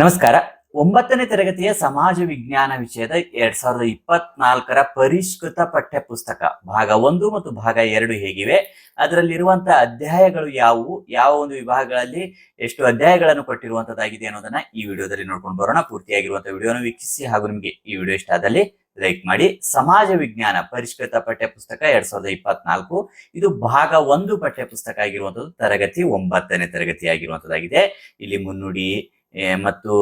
ನಮಸ್ಕಾರ. ಒಂಬತ್ತನೇ ತರಗತಿಯ ಸಮಾಜ ವಿಜ್ಞಾನ ವಿಷಯದ ಎರಡ್ ಸಾವಿರದ ಇಪ್ಪತ್ನಾಲ್ಕರ ಪರಿಷ್ಕೃತ ಪಠ್ಯ ಪುಸ್ತಕ ಭಾಗ ಒಂದು ಮತ್ತು ಭಾಗ ಎರಡು ಹೇಗಿವೆ? ಅದರಲ್ಲಿರುವಂತಹ ಅಧ್ಯಾಯಗಳು ಯಾವುವು? ಯಾವ ಒಂದು ವಿಭಾಗಗಳಲ್ಲಿ ಎಷ್ಟು ಅಧ್ಯಾಯಗಳನ್ನು ಕೊಟ್ಟಿರುವಂತದ್ದಾಗಿದೆ ಅನ್ನೋದನ್ನ ಈ ವಿಡಿಯೋದಲ್ಲಿ ನೋಡ್ಕೊಂಡು ಬರೋಣ. ಪೂರ್ತಿಯಾಗಿರುವಂತಹ ವಿಡಿಯೋನ ವೀಕ್ಷಿಸಿ ಹಾಗೂ ನಿಮಗೆ ಈ ವಿಡಿಯೋ ಇಷ್ಟ ಆದಲ್ಲಿ ಲೈಕ್ ಮಾಡಿ. ಸಮಾಜ ವಿಜ್ಞಾನ ಪರಿಷ್ಕೃತ ಪಠ್ಯ ಪುಸ್ತಕ ಎರಡ್ ಸಾವಿರದ ಇಪ್ಪತ್ನಾಲ್ಕು, ಇದು ಭಾಗ ಒಂದು ಪಠ್ಯ ಪುಸ್ತಕ ಆಗಿರುವಂತದ್ದು. ತರಗತಿ ಒಂಬತ್ತನೇ ತರಗತಿ ಆಗಿರುವಂತದ್ದಾಗಿದೆ ಇಲ್ಲಿ ಮುನ್ನುಡಿ ಮತ್ತು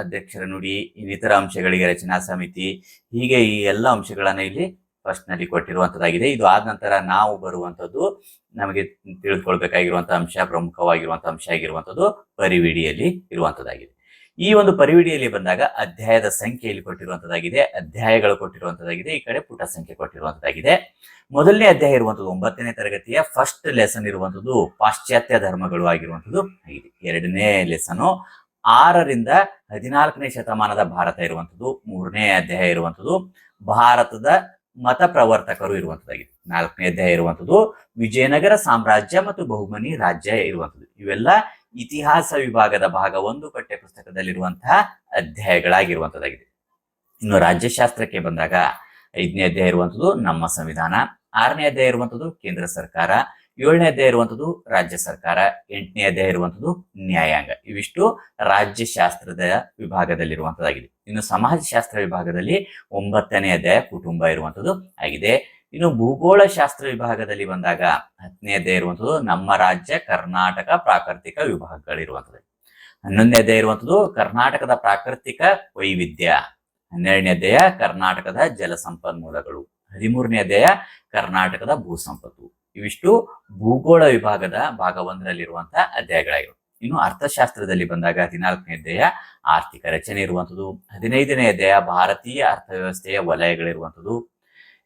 ಅಧ್ಯಕ್ಷರ ನುಡಿ, ಇನ್ನಿತರ ಅಂಶಗಳಿಗೆ ರಚನಾ ಸಮಿತಿ, ಹೀಗೆ ಈ ಎಲ್ಲ ಅಂಶಗಳನ್ನ ಇಲ್ಲಿ ಫಸ್ಟ್ನಲ್ಲಿ ಕೊಟ್ಟಿರುವಂತದ್ದಾಗಿದೆ. ಇದು ಆದ ನಂತರ ನಾವು ಬರುವಂತದ್ದು ನಮಗೆ ತಿಳಿದುಕೊಳ್ಬೇಕಾಗಿರುವಂತಹ ಅಂಶ ಪ್ರಮುಖವಾಗಿರುವಂತಹ ಅಂಶ ಆಗಿರುವಂತದ್ದು ಪರಿವಿಡಿಯಲ್ಲಿ ಇರುವಂತದ್ದಾಗಿದೆ. ಈ ಒಂದು ಪರಿವಿಡಿಯಲ್ಲಿ ಬಂದಾಗ ಅಧ್ಯಾಯದ ಸಂಖ್ಯೆಯಲ್ಲಿ ಕೊಟ್ಟಿರುವಂತದ್ದಾಗಿದೆ, ಅಧ್ಯಾಯಗಳು ಕೊಟ್ಟಿರುವಂತದ್ದಾಗಿದೆ, ಈ ಕಡೆ ಪುಟ ಸಂಖ್ಯೆ ಕೊಟ್ಟಿರುವಂತದ್ದಾಗಿದೆ. ಮೊದಲನೇ ಅಧ್ಯಾಯ ಇರುವಂತದ್ದು ಒಂಬತ್ತನೇ ತರಗತಿಯ ಫಸ್ಟ್ ಲೆಸನ್ ಇರುವಂತದ್ದು ಪಾಶ್ಚಾತ್ಯ ಧರ್ಮಗಳು ಆಗಿರುವಂತದ್ದು ಆಗಿದೆ. ಎರಡನೇ ಲೆಸನು ಆರರಿಂದ ಹದಿನಾಲ್ಕನೇ ಶತಮಾನದ ಭಾರತ ಇರುವಂಥದ್ದು, ಮೂರನೇ ಅಧ್ಯಾಯ ಇರುವಂಥದ್ದು, ಭಾರತದ ಮತ ಪ್ರವರ್ತಕರು ಇರುವಂಥದ್ದಾಗಿದೆ ನಾಲ್ಕನೇ ಅಧ್ಯಾಯ ಇರುವಂಥದ್ದು, ವಿಜಯನಗರ ಸಾಮ್ರಾಜ್ಯ ಮತ್ತು ಬಹುಮನಿ ರಾಜ್ಯ ಇರುವಂಥದ್ದು. ಇವೆಲ್ಲ ಇತಿಹಾಸ ವಿಭಾಗದ ಭಾಗ ಒಂದು ಪಠ್ಯ ಪುಸ್ತಕದಲ್ಲಿರುವಂತಹ ಅಧ್ಯಾಯಗಳಾಗಿರುವಂಥದ್ದಾಗಿದೆ. ಇನ್ನು ರಾಜ್ಯಶಾಸ್ತ್ರಕ್ಕೆ ಬಂದಾಗ ಐದನೇ ಅಧ್ಯಾಯ ಇರುವಂಥದ್ದು, ನಮ್ಮ ಸಂವಿಧಾನ. ಆರನೇ ಅಧ್ಯಾಯ ಇರುವಂಥದ್ದು, ಕೇಂದ್ರ ಸರ್ಕಾರ. ಏಳನೇ ಅಧ್ಯಾಯ ಇರುವಂತದ್ದು ರಾಜ್ಯ ಸರ್ಕಾರ, ಎಂಟನೇ ಅಧ್ಯಾಯ ಇರುವಂತದ್ದು ನ್ಯಾಯಾಂಗ. ಇವಿಷ್ಟು ರಾಜ್ಯಶಾಸ್ತ್ರದ ವಿಭಾಗದಲ್ಲಿರುವಂಥದ್ದಾಗಿದೆ. ಇನ್ನು ಸಮಾಜಶಾಸ್ತ್ರ ವಿಭಾಗದಲ್ಲಿ ಒಂಬತ್ತನೇ ಅಧ್ಯಾಯ ಕುಟುಂಬ ಇರುವಂಥದ್ದು ಆಗಿದೆ. ಇನ್ನು ಭೂಗೋಳ ಶಾಸ್ತ್ರ ವಿಭಾಗದಲ್ಲಿ ಬಂದಾಗ ಹತ್ತನೇ ಅಧ್ಯಾಯ ಇರುವಂತದ್ದು ನಮ್ಮ ರಾಜ್ಯ ಕರ್ನಾಟಕ ಪ್ರಾಕೃತಿಕ ವಿಭಾಗಗಳಿರುವಂಥದ್ದು. ಹನ್ನೊಂದನೇ ಅಧ್ಯಾಯ ಇರುವಂತದ್ದು ಕರ್ನಾಟಕದ ಪ್ರಾಕೃತಿಕ ವೈವಿಧ್ಯ. ಹನ್ನೆರಡನೇ ಅಧ್ಯಾಯ ಕರ್ನಾಟಕದ ಜಲ ಸಂಪನ್ಮೂಲಗಳು ಅಧ್ಯಾಯ ಕರ್ನಾಟಕದ ಭೂ ಸಂಪತ್ತು ಇವಿಷ್ಟು ಭೂಗೋಳ ವಿಭಾಗದ ಭಾಗ ಒಂದರಲ್ಲಿರುವಂತಹ ಅಧ್ಯಾಯಗಳಾಗಿವೆ. ಇನ್ನು ಅರ್ಥಶಾಸ್ತ್ರದಲ್ಲಿ ಬಂದಾಗ ಹದಿನಾಲ್ಕನೇ ಅಧ್ಯಾಯ, ಆರ್ಥಿಕ ರಚನೆ ಇರುವಂತದ್ದು ಹದಿನೈದನೇ ಅಧ್ಯಾಯ, ಭಾರತೀಯ ಅರ್ಥವ್ಯವಸ್ಥೆಯ ವಲಯಗಳಿರುವಂತದ್ದು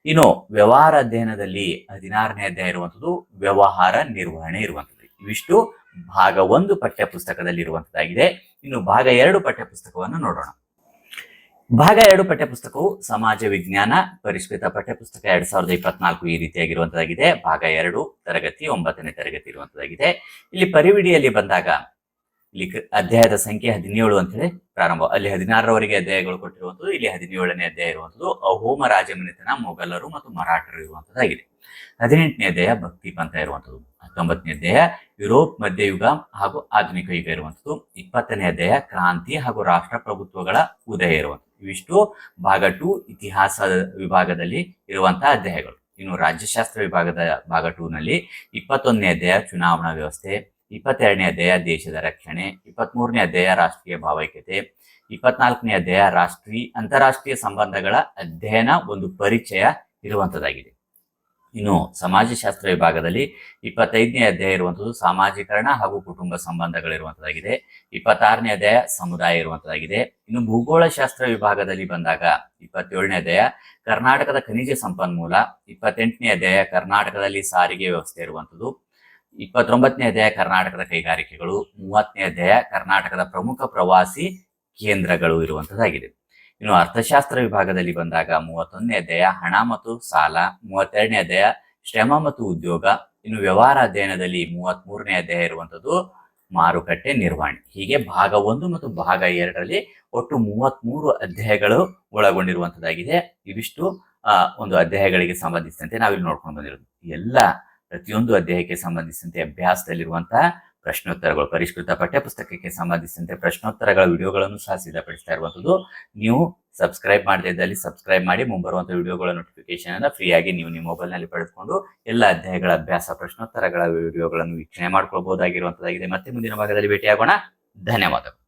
ಇನ್ನು ವ್ಯವಹಾರ ಅಧ್ಯಯನದಲ್ಲಿ ಹದಿನಾರನೇ ಅಧ್ಯಾಯ ಇರುವಂತದ್ದು ವ್ಯವಹಾರ ನಿರ್ವಹಣೆ ಇರುವಂತದ್ದು ಇವಿಷ್ಟು ಭಾಗ ಒಂದು ಪಠ್ಯ ಪುಸ್ತಕದಲ್ಲಿ ಇರುವಂತದ್ದಾಗಿದೆ ಇನ್ನು ಭಾಗ ಎರಡು ಪಠ್ಯ ಪುಸ್ತಕವನ್ನು ನೋಡೋಣ. ಭಾಗ ಎರಡು ಪಠ್ಯಪುಸ್ತಕವು ಸಮಾಜ ವಿಜ್ಞಾನ ಪರಿಷ್ಕೃತ ಪಠ್ಯಪುಸ್ತಕ ಎರಡ್ ಸಾವಿರದ ಇಪ್ಪತ್ನಾಲ್ಕು ಈ ರೀತಿಯಾಗಿರುವಂತದ್ದಾಗಿದೆ ಭಾಗ ಎರಡು, ತರಗತಿ ಒಂಬತ್ತನೇ ತರಗತಿ ಇರುವಂತದ್ದಾಗಿದೆ ಇಲ್ಲಿ ಪರಿವಿಡಿಯಲ್ಲಿ ಬಂದಾಗ ಇಲ್ಲಿ ಅಧ್ಯಾಯದ ಸಂಖ್ಯೆ ಹದಿನೇಳು ಅಂತ ಹೇಳಿ ಪ್ರಾರಂಭ. ಅಲ್ಲಿ ಹದಿನಾರರವರೆಗೆ ಅಧ್ಯಾಯಗಳು ಕೊಟ್ಟಿರುವಂತದ್ದು, ಇಲ್ಲಿ ಹದಿನೇಳನೇ ಅಧ್ಯಾಯ ಇರುವಂತದ್ದು, ಅಹೋಮ ರಾಜಮನೆತನ ಮೊಘಲರು ಮತ್ತು ಮರಾಠರು ಇರುವಂತದ್ದಾಗಿದೆ. ಹದಿನೆಂಟನೇ ಅಧ್ಯಾಯ ಭಕ್ತಿ ಪಂಥ ಇರುವಂತದ್ದು. ಹತ್ತೊಂಬತ್ತನೇ ಅಧ್ಯಾಯ ಯುರೋಪ್, ಮಧ್ಯಯುಗ ಹಾಗೂ ಆಧುನಿಕ ಯುಗ ಇರುವಂತದ್ದು. ಇಪ್ಪತ್ತನೇ ಅಧ್ಯಾಯ ಕ್ರಾಂತಿ ಹಾಗೂ ರಾಷ್ಟ್ರಪ್ರಭುತ್ವಗಳ ಉದಯ ಇರುವಂತದ್ದು. ಇವಿಷ್ಟು ಭಾಗ ಟು ಇತಿಹಾಸ ವಿಭಾಗದಲ್ಲಿ ಇರುವಂತಹ ಅಧ್ಯಾಯಗಳು. ಇನ್ನು ರಾಜ್ಯಶಾಸ್ತ್ರ ವಿಭಾಗದ ಭಾಗ ಟೂನಲ್ಲಿ ಇಪ್ಪತ್ತೊಂದನೇ ಅಧ್ಯಾಯ ಚುನಾವಣಾ ವ್ಯವಸ್ಥೆ, ಇಪ್ಪತ್ತೆರಡನೇ ಅಧ್ಯಾಯ ದೇಶದ ರಕ್ಷಣೆ, ಇಪ್ಪತ್ಮೂರನೇ ಅಧ್ಯಾಯ ರಾಷ್ಟ್ರೀಯ ಭಾವೈಕ್ಯತೆ, ಇಪ್ಪತ್ನಾಲ್ಕನೇ ಅಧ್ಯಾಯ ರಾಷ್ಟ್ರೀಯ ಅಂತಾರಾಷ್ಟ್ರೀಯ ಸಂಬಂಧಗಳ ಅಧ್ಯಯನ ಒಂದು ಪರಿಚಯ ಇರುವಂತದ್ದಾಗಿದೆ ಇನ್ನು ಸಮಾಜಶಾಸ್ತ್ರ ವಿಭಾಗದಲ್ಲಿ ಇಪ್ಪತ್ತೈದನೇ ಅಧ್ಯಾಯ ಇರುವಂತದ್ದು ಸಾಮಾಜೀಕರಣ ಹಾಗೂ ಕುಟುಂಬ ಸಂಬಂಧಗಳಿರುವಂಥದ್ದಾಗಿದೆ. ಇಪ್ಪತ್ತಾರನೇ ಅಧ್ಯಾಯ ಸಮುದಾಯ ಇರುವಂಥದ್ದಾಗಿದೆ. ಇನ್ನು ಭೂಗೋಳಶಾಸ್ತ್ರ ವಿಭಾಗದಲ್ಲಿ ಬಂದಾಗ ಇಪ್ಪತ್ತೇಳನೇ ಅಧ್ಯಾಯ ಕರ್ನಾಟಕದ ಖನಿಜ ಸಂಪನ್ಮೂಲ, ಇಪ್ಪತ್ತೆಂಟನೇ ಅಧ್ಯಾಯ ಕರ್ನಾಟಕದಲ್ಲಿ ಸಾರಿಗೆ ವ್ಯವಸ್ಥೆ ಇರುವಂತದ್ದು ಇಪ್ಪತ್ತೊಂಬತ್ತನೇ ಅಧ್ಯಾಯ ಕರ್ನಾಟಕದ ಕೈಗಾರಿಕೆಗಳು, ಮೂವತ್ತನೇ ಅಧ್ಯಾಯ ಕರ್ನಾಟಕದ ಪ್ರಮುಖ ಪ್ರವಾಸಿ ಕೇಂದ್ರಗಳು ಇರುವಂತದ್ದಾಗಿದೆ ಇನ್ನು ಅರ್ಥಶಾಸ್ತ್ರ ವಿಭಾಗದಲ್ಲಿ ಬಂದಾಗ ಮೂವತ್ತೊಂದನೇ ಅಧ್ಯಾಯ ಹಣ ಮತ್ತು ಸಾಲ, ಮೂವತ್ತೆರಡನೇ ಅಧ್ಯಾಯ ಶ್ರಮ ಮತ್ತು ಉದ್ಯೋಗ, ಇನ್ನು ವ್ಯವಹಾರ ಅಧ್ಯಯನದಲ್ಲಿ ಮೂವತ್ತ್ ಮೂರನೇ ಅಧ್ಯಾಯ ಇರುವಂತದ್ದು ಮಾರುಕಟ್ಟೆ ನಿರ್ವಹಣೆ. ಹೀಗೆ ಭಾಗ ಒಂದು ಮತ್ತು ಭಾಗ ಎರಡರಲ್ಲಿ ಒಟ್ಟು ಮೂವತ್ತ್ ಮೂರು ಅಧ್ಯಾಯಗಳು ಒಳಗೊಂಡಿರುವಂತದ್ದಾಗಿದೆ ಇವಿಷ್ಟು ಒಂದು ಅಧ್ಯಾಯಗಳಿಗೆ ಸಂಬಂಧಿಸಿದಂತೆ ನಾವಿಲ್ಲಿ ನೋಡ್ಕೊಂಡು ಬಂದಿರೋದು. ಎಲ್ಲ ಪ್ರತಿಯೊಂದು ಅಧ್ಯಾಯಕ್ಕೆ ಸಂಬಂಧಿಸಿದಂತೆ ಅಭ್ಯಾಸದಲ್ಲಿರುವಂತಹ ಪ್ರಶ್ನೋತ್ತರಗಳು ಪರಿಷ್ಕೃತ ಪಠ್ಯಪುಸ್ತಕಕ್ಕೆ ಸಂಬಂಧಿಸಿದಂತೆ ಪ್ರಶ್ನೋತ್ತರಗಳ ವಿಡಿಯೋಗಳನ್ನು ಸಹ ಸಿದ್ಧಪಡಿಸ್ತಾ ಇರುವಂಥದ್ದು. ನೀವು ಸಬ್ಸ್ಕ್ರೈಬ್ ಮಾಡದೇ ಇದ್ದಲ್ಲಿ ಸಬ್ಸ್ಕ್ರೈಬ್ ಮಾಡಿ, ಮುಂಬರುವಂಥ ವಿಡಿಯೋಗಳ ನೋಟಿಫಿಕೇಶನ್ ಅನ್ನು ಫ್ರೀಯಾಗಿ ನೀವು ನಿಮ್ಮ ಮೊಬೈಲ್ನಲ್ಲಿ ಪಡೆದುಕೊಂಡು ಎಲ್ಲ ಅಧ್ಯಾಯಗಳ ಅಭ್ಯಾಸ, ಪ್ರಶ್ನೋತ್ತರಗಳ ವಿಡಿಯೋಗಳನ್ನು ವೀಕ್ಷಣೆ ಮಾಡ್ಕೊಳ್ಬಹುದಾಗಿರುವಂಥದ್ದಾಗಿದೆ. ಮತ್ತೆ ಮುಂದಿನ ಭಾಗದಲ್ಲಿ ಭೇಟಿಯಾಗೋಣ. ಧನ್ಯವಾದಗಳು.